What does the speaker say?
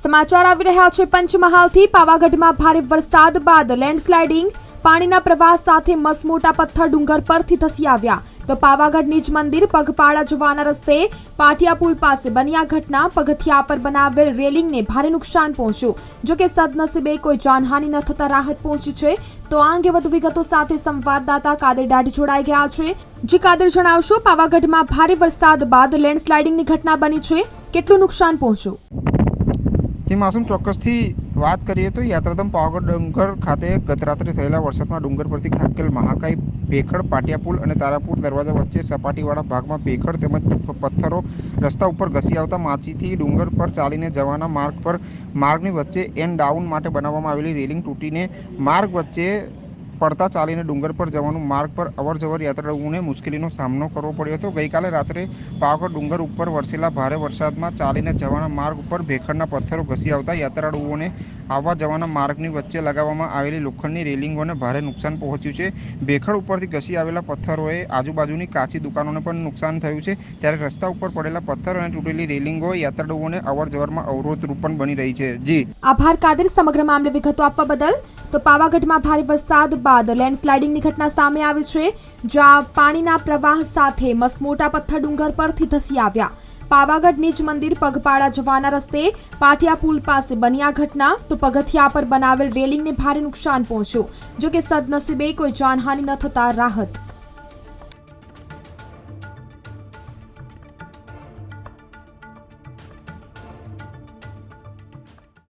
સમાચાર આવી રહ્યા છે. પંચમહાલથી પાવાગઢમાં ભારે વરસાદ બાદ લેન્ડસ્લાઇડિંગ, પાણીના પ્રવાહ સાથે મસમોટા પથ્થર ડુંગર પરથી ધસી આવ્યા. તો પાવાગઢ નીચ મંદિર પગપાળા જવાના રસ્તે પાટિયા પુલ પાસે બની આ ઘટના. પગથિયા પર બનાવેલ રેલિંગને ભારે નુકસાન પહોંચ્યું. જો કે સદનસીબે કોઈ જાનહાનિ ન થતા રાહત પહોંચી છે. તો આ અંગે વધુ વિગતો સાથે સંવાદદાતા કાદર દાઢી જોડાઈ ગયા છે. જી કાદર જણાવશો, પાવાગઢમાં ભારે વરસાદ બાદ લેન્ડસ્લાઇડિંગની ઘટના બની છે. કેટલું નુકસાન પહોંચ્યું? જે માસુમ ચોક્કસથી વાત કરીએ તો યાત્રાધામ પાવાગઢ ડુંગર ખાતે ગત રાત્રે થયેલા વરસાદમાં ડુંગર પરથી ખાબકેલ મહાકાય, ભેખડ પાટિયા પુલ અને તારાપુર દરવાજા વચ્ચે સપાટીવાળા ભાગમાં ભેખડ તેમજ પથ્થરો રસ્તા ઉપર ઘસી આવતા માચીથી ડુંગર પર ચાલીને જવાના માર્ગ પર, માર્ગની વચ્ચે એન્ડ ડાઉન માટે બનાવવામાં આવેલી રેલિંગ તૂટીને માર્ગ વચ્ચે પડતા ચાલીને ડુંગર પર જવાનું માર્ગ પર અવરજવર યાત્રાળુઓને મુશ્કેલીનો સામનો કરવો પડ્યો હતો. ગઈકાલે રાત્રે પાવાગઢ ડુંગર ઉપર વરસેલા ભારે વરસાદમાં ચાલીને જવાના માર્ગ ઉપર ભેખડના પથ્થરો ઘસી આવતા યાત્રાળુઓને આવવા જવાના માર્ગની વચ્ચે લગાવવામાં આવેલી લોખંડની રેલિંગોને ભારે નુકસાન પહોંચ્યું છે. ભેખડ ઉપરથી ઘસી આવેલા પથ્થરોએ આજુબાજુની કાચી દુકાનોને પણ નુકસાન થયું છે. ત્યારે રસ્તા ઉપર પડેલા પથ્થર અને તૂટેલી રેલિંગો યાત્રાળુઓને અવરજવરમાં અવરોધરૂપ પણ બની રહી છે. જી. આભાર, કાદર. સમગ્ર મામલે વિગતો આપવા બદલ તો પાવાગઢમાં ભારે વરસાદ બાદ લેન્ડસ્લાઇડિંગની ઘટના સામે આવી છે, જ્યાં પાણીના પ્રવાહ સાથે મસમોટા પથ્થર ડુંગર પરથી ધસી આવ્યા. પાવાગઢ નીચ મંદિર પગપાળા જવાના રસ્તે પાટિયા પુલ પાસે બની આ ઘટના. તો પગથિયા પર બનાવેલ રેલિંગને ભારે નુકસાન પહોંચ્યું, જોકે સદનસીબે કોઈ જાનહાનિ ન થતા રાહત.